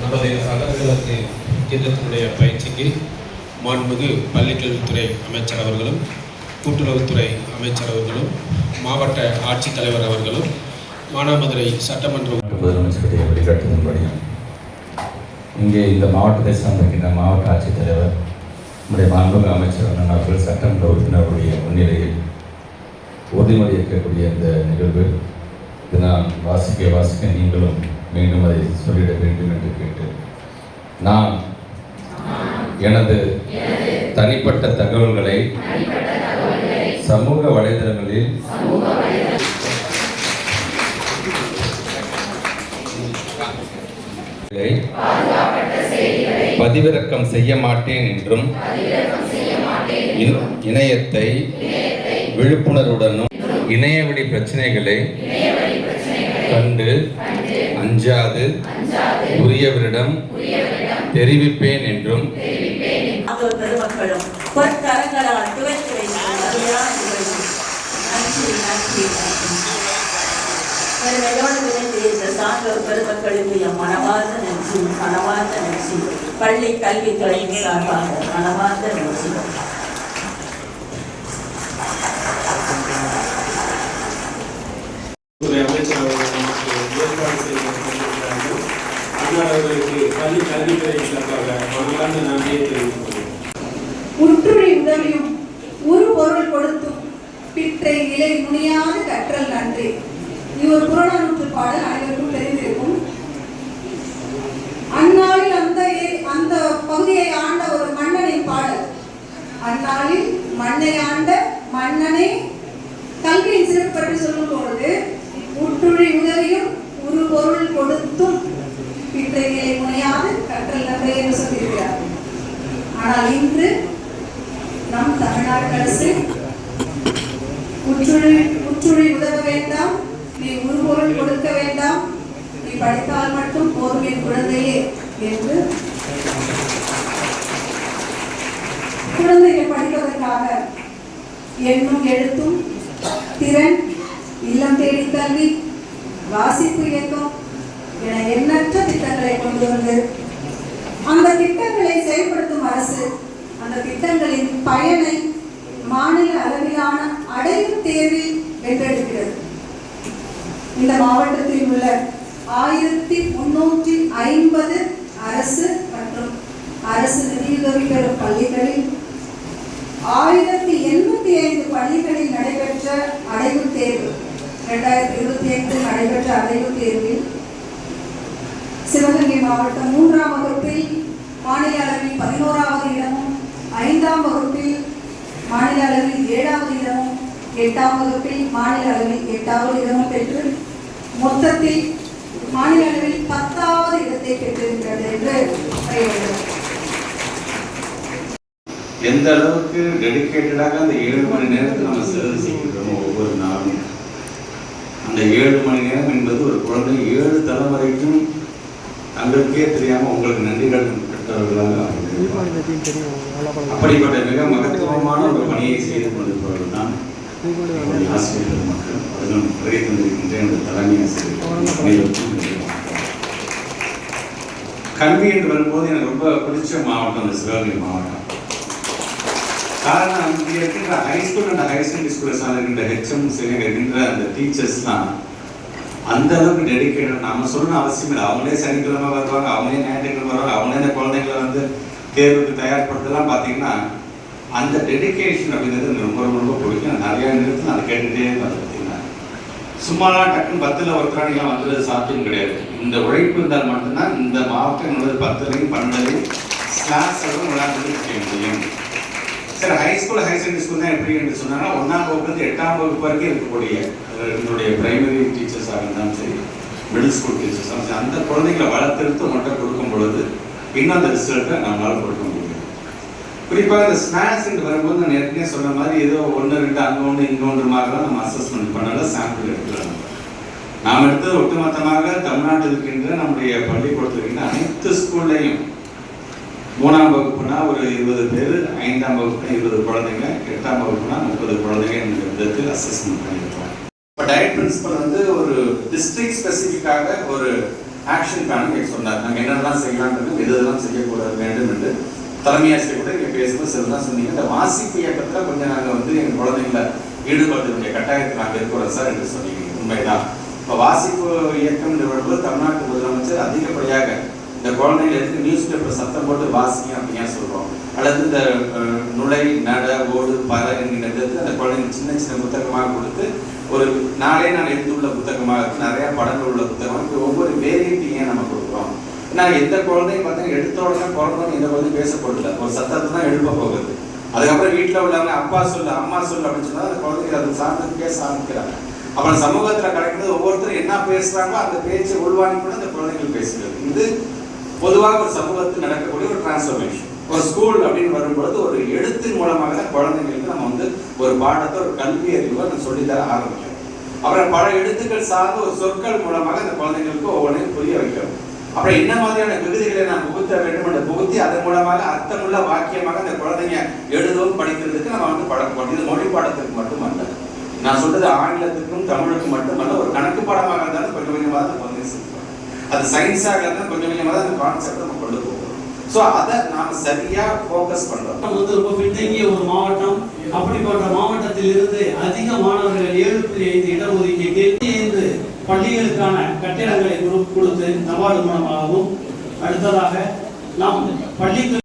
நமது அலுவலகத்து திட்டத்தினுடைய பயிற்சிக்கு மாண்புமிகு பள்ளிக்கல்வித்துறை அமைச்சர் அவர்களும் கூட்டுறவுத்துறை அமைச்சர் அவர்களும் மாவட்ட ஆட்சித்தலைவர் அவர்களும் மானாமதுரை சட்டமன்ற முதலமைச்சருடைய வழிகாட்டுதன்படி இங்கே இந்த மாவட்டத்தை சார்ந்திருக்கின்ற மாவட்ட ஆட்சித்தலைவர் நம்முடைய மாண்புமிகு அமைச்சர் அண்ணன் அவர்கள் சட்டமன்ற உறுப்பினர்களுடைய முன்னிலையில் உறுதிமொழி இருக்கக்கூடிய இந்த நிகழ்வு. இது நான் வாசிக்க வாசிக்க நீங்களும் மீண்டும் அதை சொல்லிட வேண்டும் என்று கேட்டு நான் எனது தனிப்பட்ட தகவல்களை சமூக வலைதளங்களில் செய்திகளை பதிவிறக்கம் செய்ய மாட்டேன் என்றும் இணையத்தை விழிப்புணர்வுடனும் இணையவழி பிரச்சனைகளை கண்டு அஞ்சாது உரியவரிடம் தெரிவிப்பேன் என்றும் பெருமக்களுக்கு துவக்கி வைக்கும் அருமையான நிகழ்வு. நன்றி நன்றி நன்றி பெருமையோடு விரைந்து இந்த சான்றோர் பெருமக்களுக்கு என் மனமார்ந்த நன்றி மனமார்ந்த நன்றி பள்ளி கல்வித்துறையின் சார்பாக மனமார்ந்த நன்றி உற்றுழி உதவியும் உரு பொருள் கொடுத்தும் பிற்றை நிலை முனியாத கற்றல் நன்றி. இது ஒரு புறநானூற்று பாடல் அனைவருக்கும் தெரிந்திருக்கும் அந்நாளில் அந்த ஏ- அந்த பகுதியை ஆண்ட ஒரு மன்னனின் பாடல் அந்நாளில் மண்ணை ஆண்ட மன்னனே கல்வியின் சிறப்பு பற்றி சொல்லும் பொழுது உற்றுழி உதவியும் உரு பொருள் கொடுத்தும் பிற்றை முனையாது கற்றல் நன்றி என்று சொல்லியிருக்கிறார். ஆனால் இன்று நம் தமிழ்நாடு அரசு உற்றுழி உற்றுழி உதவ வேண்டாம் நீ உருபொருள் கொடுக்க வேண்டாம் நீ படித்தால் மட்டும் போதும் என் குழந்தையே என்று குழந்தைகள் படிப்பதற்காக எண்ணும் எழுத்தும் திறன் இல்லம் தேடி கல்வி வாசிப்பு இயக்கம் என எண்ணற்ற திட்டங்களை கொண்டு வந்து அந்த திட்டங்களை செயல்படுத்தும் அரசு அந்த திட்டங்களின் பயனை மாநில அளவிலான அடையும் தேர்வில் வென்றெடுக்கிறது. இந்த மாவட்டத்தில் உள்ள ஆயிரத்தி முன்னூற்றி ஐம்பது அரசு மற்றும் அரசு நிதியுதவி பெறும் பள்ளிகளில் ஆயிரத்தி எண்ணூத்தி ஐந்து பள்ளிகளில் நடைபெற்ற அடைவு தேர்வு. இரண்டாயிரத்தி இருபத்தி ஐந்தில் நடைபெற்ற அடைவு தேர்வில் சிவகங்கை மாவட்டம் மூன்றாம் வகுப்பில் மாநில அளவில் பதினோராவது இடமும் ஐந்தாம் வகுப்பில் மாநில அளவில் ஏழாவது இடமும் எட்டாம் வகுப்பில் மாநில அளவில் எட்டாவது இடமும் பெற்று மொத்தத்தில் மாநில அளவில் பத்தாவது இடத்தை பெற்றிருக்கிறது என்று அறிவுறுகிறது எந்த அளவுக்கு டெடிக்கேட்டடாக அந்த ஏழு மணி நேரத்தை நம்ம செலவு ஒவ்வொரு நாளும். அந்த ஏழு மணி நேரம் என்பது ஒரு குழந்தை ஏழு தலைமுறைக்கும் தங்களுக்கே தெரியாமல் உங்களுக்கு நன்றிகள் பெற்றவர்களாக அப்படிப்பட்ட மிக மகத்துவமான ஒரு பணியை செய்து கொண்டிருப்பவர்கள் தான் ஆசிரியர்கள் மக்கள். அதிலும் வருகை தந்திருக்கின்ற எனது தலைமை ஆசிரியர் கல்வி என்று வரும்போது எனக்கு ரொம்ப பிடிச்ச மாவட்டம் இந்த சிவகங்கை மாவட்டம். காரணம் இங்கே இருக்கின்ற ஹைஸ்கூல் அண்ட் ஹையர் செகண்டரி ஸ்கூலில் சார்ந்திருக்கின்ற ஹெச்எம் சரி இருக்கின்ற அந்த டீச்சர்ஸ்லாம் அந்த அளவுக்கு டெடிக்கேட்டட் நம்ம சொல்லணும் அவசியம் இல்லை. அவங்களே சனிக்கிழமை வருவாங்க அவங்களே ஞாயிற்றுக்கிழமை வருவாங்க அவங்களே இந்த குழந்தைங்களை வந்து தேர்வுக்கு தயார்படுத்தலாம். பார்த்தீங்கன்னா அந்த டெடிகேஷன் அப்படிங்கிறது எனக்கு ரொம்ப ரொம்ப ரொம்ப பிடிக்கும். நிறையா நேரத்தில் அதை கேட்டுகிட்டே இருந்தேன் பார்த்தீங்கன்னா சும்மாலாம் டக்குன்னு பத்தில் ஒருத்தராணிலாம் வந்துடுறது சாத்தியம் கிடையாது. இந்த உழைப்பு இருந்தால் மட்டும்தான் இந்த மாவட்டம் என்பது பத்துலையும் பன்னெண்டுலையும் கிளாஸ் அளவு விளையாட்டு செய்ய முடியும். சரி high school high secondary school தான் எப்படி என்று சொன்னாங்கன்னா ஒன்றாம் வகுப்புலேருந்து எட்டாம் வகுப்பு வரைக்கும் இருக்கக்கூடிய என்னுடைய பிரைமரி டீச்சர்ஸாக இருந்தாலும் சரி மிடில் ஸ்கூல் டீச்சர்ஸாக சரி அந்த குழந்தைகளை வளர்த்தெடுத்து மட்டும் கொடுக்கும் பொழுது இன்னும் அந்த ரிசல்ட்டை நம்மளால் கொடுக்க முடியும். குறிப்பாக இந்த ஸ்நாக்ஸ் வரும்போது நான் ஏற்கனவே சொன்ன மாதிரி ஏதோ ஒன்று ரெண்டு அங்கே ஒன்று இங்கே மாதிரி தான் நம்ம அசஸ்மெண்ட் பண்ணல சாம்பிள் எடுக்கலாம் நாம் எடுத்தது ஒட்டுமொத்தமாக தமிழ்நாட்டில் இருக்கின்ற நம்முடைய பள்ளிக்கூடத்தில் இருக்கின்ற அனைத்து ஸ்கூல்லையும் மூணாம் வகுப்புனா ஒரு இருபது பேர் ஐந்தாம் வகுப்புனா இருபது குழந்தைங்க எட்டாம் வகுப்புனா முப்பது குழந்தைங்க என்ற விதத்தில் அசஸ்மெண்ட் பண்ணியிருக்கோம். இப்போ டயட் பிரின்சிபல் வந்து ஒரு டிஸ்ட்ரிக்ட் ஸ்பெசிஃபிக்காக ஒரு ஆக்ஷன் பிளான் சொன்னார். நாங்கள் என்னென்னலாம் செய்யலாம்ன்றது எது எதெல்லாம் செய்யக்கூடாது வேண்டும் என்று தலைமை ஆசிரியர் கூட இங்கே பேசும்போது சிலதான் சொன்னீங்க. இந்த வாசிப்பு இயக்கத்தில் கொஞ்சம் நாங்கள் வந்து எங்கள் குழந்தைங்கள ஈடுபடுத்த வேண்டிய கட்டாயத்தில் நாங்கள் இருக்கிறோம் சார் என்று சொன்னீங்க. உண்மைதான். இப்போ வாசிப்பு இயக்கம் நிறுவனத்தில் தமிழ்நாட்டு முதலமைச்சர் அதிகப்படியாக இந்த குழந்தைகள் எதுக்கு நியூஸ் பேப்பர் சத்தம் வாசிங்க அப்படின்னு சொல்றோம்? அல்லது இந்த நுழை நட ஓடு பற என்கின்ற அந்த குழந்தைங்க சின்ன சின்ன புத்தகமாக கொடுத்து ஒரு நாளே நாள் எழுந்துள்ள புத்தகமாக இருக்கு. நிறைய படங்கள் உள்ள புத்தகம் இப்போ ஒவ்வொரு வேரியட்டியும் ஏன் நம்ம கொடுக்குறோம்? ஏன்னா எந்த குழந்தையும் பார்த்தீங்கன்னா எடுத்த உடனே பிறந்தவங்க எந்த குழந்தையும் பேசப்படல. ஒரு சத்தத்தை தான் எழுப்ப போகுது. அதுக்கப்புறம் வீட்டில் உள்ளவங்க அப்பா சொல்லு அம்மா சொல்லு அப்படின்னு சொன்னால் அந்த குழந்தைங்க அதை சார்ந்து பேச ஆரம்பிக்கிறாங்க அப்புறம் சமூகத்தில் கிடைக்கிறது ஒவ்வொருத்தரும் என்ன பேசுகிறாங்களோ அந்த பேச்சை உள்வாங்கி கூட அந்த குழந்தைகள் பேசுகிறது இது பொதுவாக ஒரு சமூகத்தில் நடக்கக்கூடிய ஒரு டிரான்ஸ்ஃபர்மேஷன் ஒரு ஸ்கூல் அப்படின்னு வரும்பொழுது ஒரு எழுத்தின் மூலமாக தான் குழந்தைங்களுக்கு நம்ம வந்து ஒரு பாடத்தை ஒரு கல்வி அறிவை நம்ம சொல்லித்தர ஆரம்பிக்கிறோம். அப்புறம் பல எழுத்துக்கள் சார்ந்த ஒரு சொற்கள் மூலமாக அந்த குழந்தைங்களுக்கு ஒவ்வொன்றையும் புரிய வைக்கிறோம். அப்புறம் என்ன மாதிரியான விருதுகளை நாம் புகுத்த வேண்டும் என்று புகுத்தி அதன் மூலமாக அர்த்தமுள்ள வாக்கியமாக அந்த குழந்தைங்க எழுதவும் படிக்கிறதுக்கு நம்ம வந்து பழக்கப்படும் இது மொழி பாடத்திற்கு மட்டுமல்ல. நான் சொல்றது ஆங்கிலத்துக்கும் தமிழுக்கும் மட்டுமல்ல ஒரு கணக்கு பாடமாக இருந்தாலும் கொஞ்சம் கொஞ்சமாக தான் குழந்தைங்க செஞ்சுப்பாங்க அது சயின்ஸாக இருந்தால் கொஞ்சம் கொஞ்சமாக தான் அந்த கான்செப்ட் நம்ம கொண்டு போவோம் ஸோ அதை நாம் சரியாக ஃபோக்கஸ் பண்ணுறோம் நம்ம வந்து ரொம்ப பின்தங்கிய ஒரு மாவட்டம். அப்படிப்பட்ட மாவட்டத்தில் இருந்து அதிக மாணவர்கள் ஏழு புள்ளி ஐந்து இடஒதுக்கீட்டில் பள்ளிகளுக்கான கட்டிடங்களை கொடுத்து தபால் மூலமாகவும் அடுத்ததாக நாம் பள்ளிக்கு